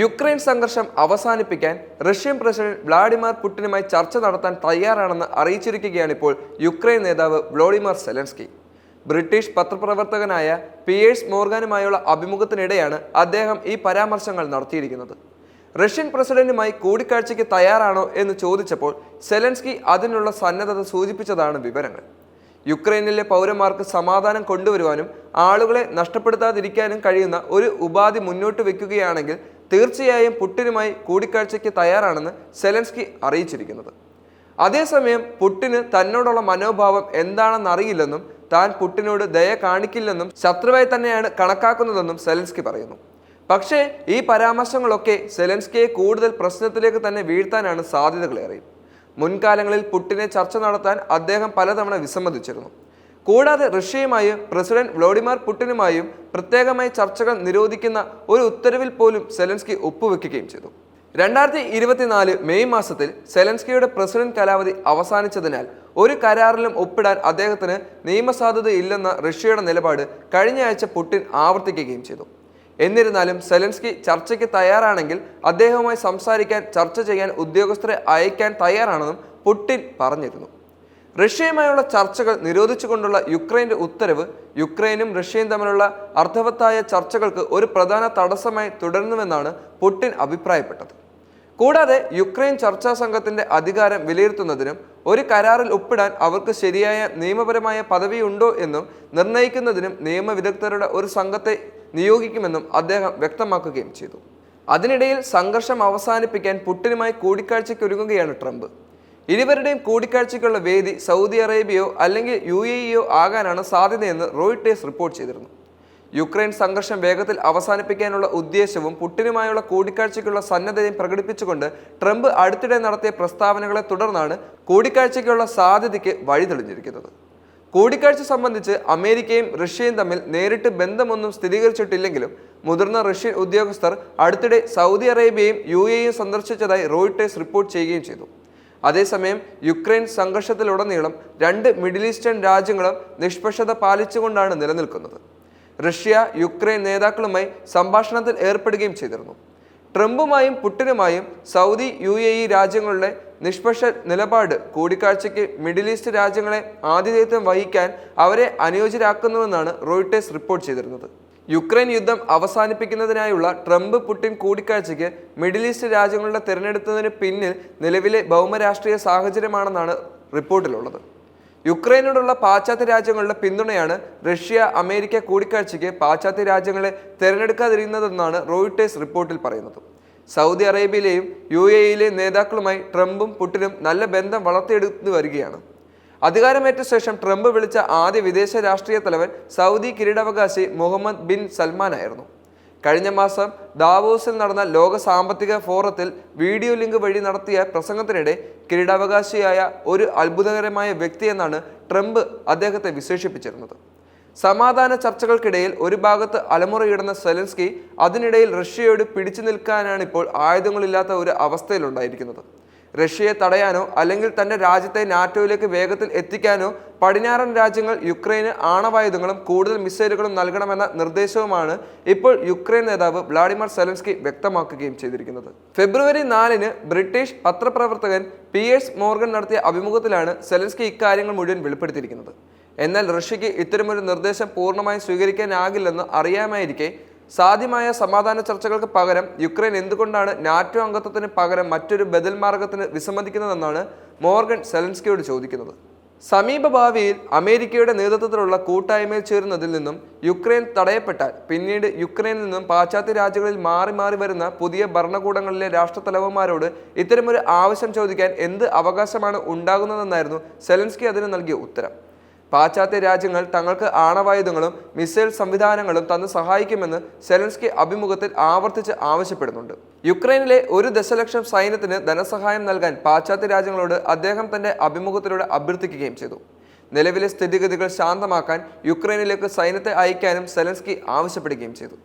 Ukraine സംഘർഷം അവസാനിപ്പിക്കാൻ Russian president Vladimir പുടിനുമായി ചർച്ച നടത്താൻ തയ്യാറാണെന്ന് അറിയിച്ചിരിക്കുകയാണ് ഇപ്പോൾ യുക്രൈൻ നേതാവ് വ്ളോഡിമിർ സെലൻസ്കി. ബ്രിട്ടീഷ് പത്രപ്രവർത്തകനായ പിയേഴ്സ് മോർഗാനുമായുള്ള അഭിമുഖത്തിനിടെയാണ് അദ്ദേഹം ഈ പരാമർശങ്ങൾ നടത്തിയിരിക്കുന്നത്. റഷ്യൻ പ്രസിഡന്റുമായി കൂടിക്കാഴ്ചയ്ക്ക് തയ്യാറാണോ എന്ന് ചോദിച്ചപ്പോൾ സെലൻസ്കി അതിനുള്ള സന്നദ്ധത സൂചിപ്പിച്ചതാണ് വിവരങ്ങൾ. യുക്രൈനിലെ പൗരന്മാർക്ക് സമാധാനം കൊണ്ടുവരുവാനും ആളുകളെ നഷ്ടപ്പെടുത്താതിരിക്കാനും കഴിയുന്ന ഒരു ഉപാധി മുന്നോട്ട് വെക്കുകയാണെങ്കിൽ തീർച്ചയായും പുട്ടിനുമായി കൂടിക്കാഴ്ചയ്ക്ക് തയ്യാറാണെന്ന് സെലൻസ്കി അറിയിച്ചിരിക്കുന്നത്. അതേസമയം പുട്ടിന് തന്നോടുള്ള മനോഭാവം എന്താണെന്ന് അറിയില്ലെന്നും താൻ പുട്ടിനോട് ദയ കാണിക്കില്ലെന്നും ശത്രുവായി തന്നെയാണ് കണക്കാക്കുന്നതെന്നും സെലൻസ്കി പറയുന്നു. പക്ഷേ ഈ പരാമർശങ്ങളൊക്കെ സെലൻസ്കിയെ കൂടുതൽ പ്രശ്നത്തിലേക്ക് തന്നെ വീഴ്ത്താനാണ് സാധ്യതകളേറെയും മുൻകാലങ്ങളിൽ പുട്ടിനെ ചർച്ച നടത്താൻ അദ്ദേഹം പലതവണ വിസമ്മതിച്ചിരുന്നു. കൂടാതെ റഷ്യയുമായും പ്രസിഡന്റ് വ്ളോഡിമിർ പുട്ടിനുമായും പ്രത്യേകമായി ചർച്ചകൾ നിരോധിക്കുന്ന ഒരു ഉത്തരവിൽ പോലും സെലൻസ്കി ഒപ്പുവെക്കുകയും ചെയ്തു. രണ്ടായിരത്തി ഇരുപത്തിനാല് മെയ് മാസത്തിൽ സെലൻസ്കിയുടെ പ്രസിഡന്റ് കാലാവധി അവസാനിച്ചതിനാൽ ഒരു കരാറിലും ഒപ്പിടാൻ അദ്ദേഹത്തിന് നിയമസാധുതയില്ലെന്ന റഷ്യയുടെ നിലപാട് കഴിഞ്ഞ ആഴ്ച പുടിൻ ആവർത്തിക്കുകയും ചെയ്തു. എന്നിരുന്നാലും സെലൻസ്കി ചർച്ചയ്ക്ക് തയ്യാറാണെങ്കിൽ അദ്ദേഹവുമായി സംസാരിക്കാൻ ചർച്ച ചെയ്യാൻ ഉദ്യോഗസ്ഥരെ അയക്കാൻ തയ്യാറാണെന്നും പുടിൻ പറഞ്ഞിരുന്നു. റഷ്യയുമായുള്ള ചർച്ചകൾ നിരോധിച്ചുകൊണ്ടുള്ള യുക്രൈന്റെ ഉത്തരവ് യുക്രൈനും റഷ്യയും തമ്മിലുള്ള അർത്ഥവത്തായ ചർച്ചകൾക്ക് ഒരു പ്രധാന തടസ്സമായി തുടരുന്നുവെന്നാണ് പുടിൻ അഭിപ്രായപ്പെട്ടത്. കൂടാതെ യുക്രൈൻ ചർച്ചാ സംഘത്തിന്റെ അധികാരം വിലയിരുത്തുന്നതിനും ഒരു കരാറിൽ ഒപ്പിടാൻ അവർക്ക് ശരിയായ നിയമപരമായ പദവിയുണ്ടോ എന്നും നിർണയിക്കുന്നതിനും നിയമവിദഗ്ധരുടെ ഒരു സംഘത്തെ നിയോഗിക്കുമെന്നും അദ്ദേഹം വ്യക്തമാക്കുകയും ചെയ്തു. അതിനിടയിൽ സംഘർഷം അവസാനിപ്പിക്കാൻ പുട്ടിനുമായി കൂടിക്കാഴ്ചയ്ക്ക് ഒരുങ്ങുകയാണ് ട്രംപ്. ഇരുവരുടെയും കൂടിക്കാഴ്ചയ്ക്കുള്ള വേദി സൗദി അറേബ്യയോ അല്ലെങ്കിൽ യു എ ഇയോ ആകാനാണ് സാധ്യതയെന്ന് റോയിട്ടേഴ്സ് റിപ്പോർട്ട് ചെയ്തിരുന്നു. യുക്രൈൻ സംഘർഷം വേഗത്തിൽ അവസാനിപ്പിക്കാനുള്ള ഉദ്ദേശവും പുട്ടിനുമായുള്ള കൂടിക്കാഴ്ചയ്ക്കുള്ള സന്നദ്ധതയും പ്രകടിപ്പിച്ചുകൊണ്ട് ട്രംപ് അടുത്തിടെ നടത്തിയ പ്രസ്താവനകളെ തുടർന്നാണ് കൂടിക്കാഴ്ചയ്ക്കുള്ള സാധ്യതയ്ക്ക് വഴി തെളിഞ്ഞിരിക്കുന്നത് കൂടിക്കാഴ്ച സംബന്ധിച്ച് അമേരിക്കയും റഷ്യയും തമ്മിൽ നേരിട്ട് ബന്ധമൊന്നും സ്ഥിരീകരിച്ചിട്ടില്ലെങ്കിലും മുതിർന്ന റഷ്യൻ ഉദ്യോഗസ്ഥർ അടുത്തിടെ സൗദി അറേബ്യയും യു എയും സന്ദർശിച്ചതായി റോയിട്ടേഴ്സ് റിപ്പോർട്ട് ചെയ്യുകയും ചെയ്തു. അതേസമയം യുക്രൈൻ സംഘർഷത്തിലുടനീളം രണ്ട് മിഡിൽ ഈസ്റ്റേൺ രാജ്യങ്ങളും നിഷ്പക്ഷത പാലിച്ചുകൊണ്ടാണ് നിലനിൽക്കുന്നത്. റഷ്യ യുക്രൈൻ നേതാക്കളുമായി സംഭാഷണത്തിൽ ഏർപ്പെടുകയും ചെയ്തിരുന്നു. ട്രംപുമായും പുട്ടിനുമായും സൗദി യു എ ഇ രാജ്യങ്ങളുടെ നിഷ്പക്ഷ നിലപാട് കൂടിക്കാഴ്ചയ്ക്ക് മിഡിൽ ഈസ്റ്റ് രാജ്യങ്ങളെ ആതിഥേയത്വം വഹിക്കാൻ അവരെ അനുയോജ്യരാക്കുന്നുവെന്നാണ് റോയിട്ടേഴ്സ് റിപ്പോർട്ട് ചെയ്തിരുന്നത്. യുക്രൈൻ യുദ്ധം അവസാനിപ്പിക്കുന്നതിനായുള്ള ട്രംപ് പുടിൻ കൂടിക്കാഴ്ചയ്ക്ക് മിഡിൽ ഈസ്റ്റ് രാജ്യങ്ങളുടെ തിരഞ്ഞെടുത്തതിന് പിന്നിൽ നിലവിലെ ഭൗമരാഷ്ട്രീയ സാഹചര്യമാണെന്നാണ് റിപ്പോർട്ടിലുള്ളത്. യുക്രൈനോടുള്ള പാശ്ചാത്യ രാജ്യങ്ങളുടെ പിന്തുണയാണ് റഷ്യ അമേരിക്ക കൂടിക്കാഴ്ചയ്ക്ക് പാശ്ചാത്യ രാജ്യങ്ങളെ തിരഞ്ഞെടുക്കാതിരിക്കുന്നതെന്നാണ് റോയിട്ടേഴ്സ് റിപ്പോർട്ടിൽ പറയുന്നത്. സൗദി അറേബ്യയിലെയും യു എ ഇയിലെ നേതാക്കളുമായി ട്രംപും പുട്ടിനും നല്ല ബന്ധം വളർത്തിയെടുത്തു വരികയാണ്. അധികാരമേറ്റ ശേഷം ട്രംപ് വിളിച്ച ആദ്യ വിദേശ രാഷ്ട്രീയ തലവൻ സൗദി കിരീടാവകാശി മുഹമ്മദ് ബിൻ സൽമാൻ ആയിരുന്നു കഴിഞ്ഞ മാസം ദാവോസിൽ നടന്ന ലോക സാമ്പത്തിക ഫോറത്തിൽ വീഡിയോ ലിങ്ക് വഴി നടത്തിയ പ്രസംഗത്തിനിടെ കിരീടാവകാശിയായ ഒരു അത്ഭുതകരമായ വ്യക്തിയെന്നാണ് ട്രംപ് അദ്ദേഹത്തെ വിശേഷിപ്പിച്ചിരുന്നത്. സമാധാന ചർച്ചകൾക്കിടയിൽ ഒരു ഭാഗത്ത് അലമുറയിടുന്ന സെലൻസ്കി അതിനിടയിൽ റഷ്യയോട് പിടിച്ചു നിൽക്കാനാണ് ഇപ്പോൾ ആയുധങ്ങളില്ലാത്ത ഒരു അവസ്ഥയിലുണ്ടായിരിക്കുന്നത്. റഷ്യയെ തടയാനോ അല്ലെങ്കിൽ തന്റെ രാജ്യത്തെ നാറ്റോയിലേക്ക് വേഗത്തിൽ എത്തിക്കാനോ പടിഞ്ഞാറൻ രാജ്യങ്ങൾ യുക്രൈന് ആണവായുധങ്ങളും കൂടുതൽ മിസൈലുകളും നൽകണമെന്ന നിർദ്ദേശവുമാണ് ഇപ്പോൾ യുക്രൈൻ നേതാവ് വ്ളാഡിമർ സെലൻസ്കി വ്യക്തമാക്കുകയും ചെയ്തിരിക്കുന്നത്. ഫെബ്രുവരി നാലിന് ബ്രിട്ടീഷ് പത്രപ്രവർത്തകൻ പിയേഴ്സ് മോർഗൻ നടത്തിയ അഭിമുഖത്തിലാണ് സെലൻസ്കി ഇക്കാര്യങ്ങൾ മുഴുവൻ വെളിപ്പെടുത്തിയിരിക്കുന്നത്. എന്നാൽ റഷ്യയ്ക്ക് ഇത്തരമൊരു നിർദ്ദേശം പൂർണമായും സ്വീകരിക്കാനാകില്ലെന്ന് അറിയാമായിരിക്കെ സാധ്യമായ സമാധാന ചർച്ചകൾക്ക് പകരം യുക്രൈൻ എന്തുകൊണ്ടാണ് നാറ്റോ അംഗത്വത്തിന് പകരം മറ്റൊരു ബദൽ മാർഗത്തിന് വിസമ്മതിക്കുന്നതെന്നാണ് മോർഗൻ സെലൻസ്കിയോട് ചോദിക്കുന്നത്. സമീപ ഭാവിയിൽ അമേരിക്കയുടെ നേതൃത്വത്തിലുള്ള കൂട്ടായ്മയിൽ ചേരുന്നതിൽ നിന്നും യുക്രൈൻ തടയപ്പെട്ടാൽ പിന്നീട് യുക്രൈനിൽ നിന്നും പാശ്ചാത്യ രാജ്യങ്ങളിൽ മാറി മാറി വരുന്ന പുതിയ ഭരണകൂടങ്ങളിലെ രാഷ്ട്രത്തലവന്മാരോട് ഇത്തരമൊരു ആവശ്യം ചോദിക്കാൻ എന്ത് അവകാശമാണ് ഉണ്ടാകുന്നതെന്നായിരുന്നു സെലൻസ്കി അതിന് നൽകിയ ഉത്തരം. പാശ്ചാത്യ രാജ്യങ്ങൾ തങ്ങൾക്ക് ആണവായുധങ്ങളും മിസൈൽ സംവിധാനങ്ങളും തന്ന് സഹായിക്കുമെന്ന് സെലൻസ്കി അഭിമുഖത്തിൽ ആവർത്തിച്ച് ആവശ്യപ്പെടുന്നുണ്ട്. യുക്രൈനിലെ ഒരു ദശലക്ഷം സൈന്യത്തിന് ധനസഹായം നൽകാൻ പാശ്ചാത്യ രാജ്യങ്ങളോട് അദ്ദേഹം തന്റെ അഭിമുഖത്തിലൂടെ അഭ്യർത്ഥിക്കുകയും ചെയ്തു. നിലവിലെ സ്ഥിതിഗതികൾ ശാന്തമാക്കാൻ യുക്രൈനിലേക്ക് സൈന്യത്തെ അയക്കാനും സെലൻസ്കി ആവശ്യപ്പെടുകയും ചെയ്തു.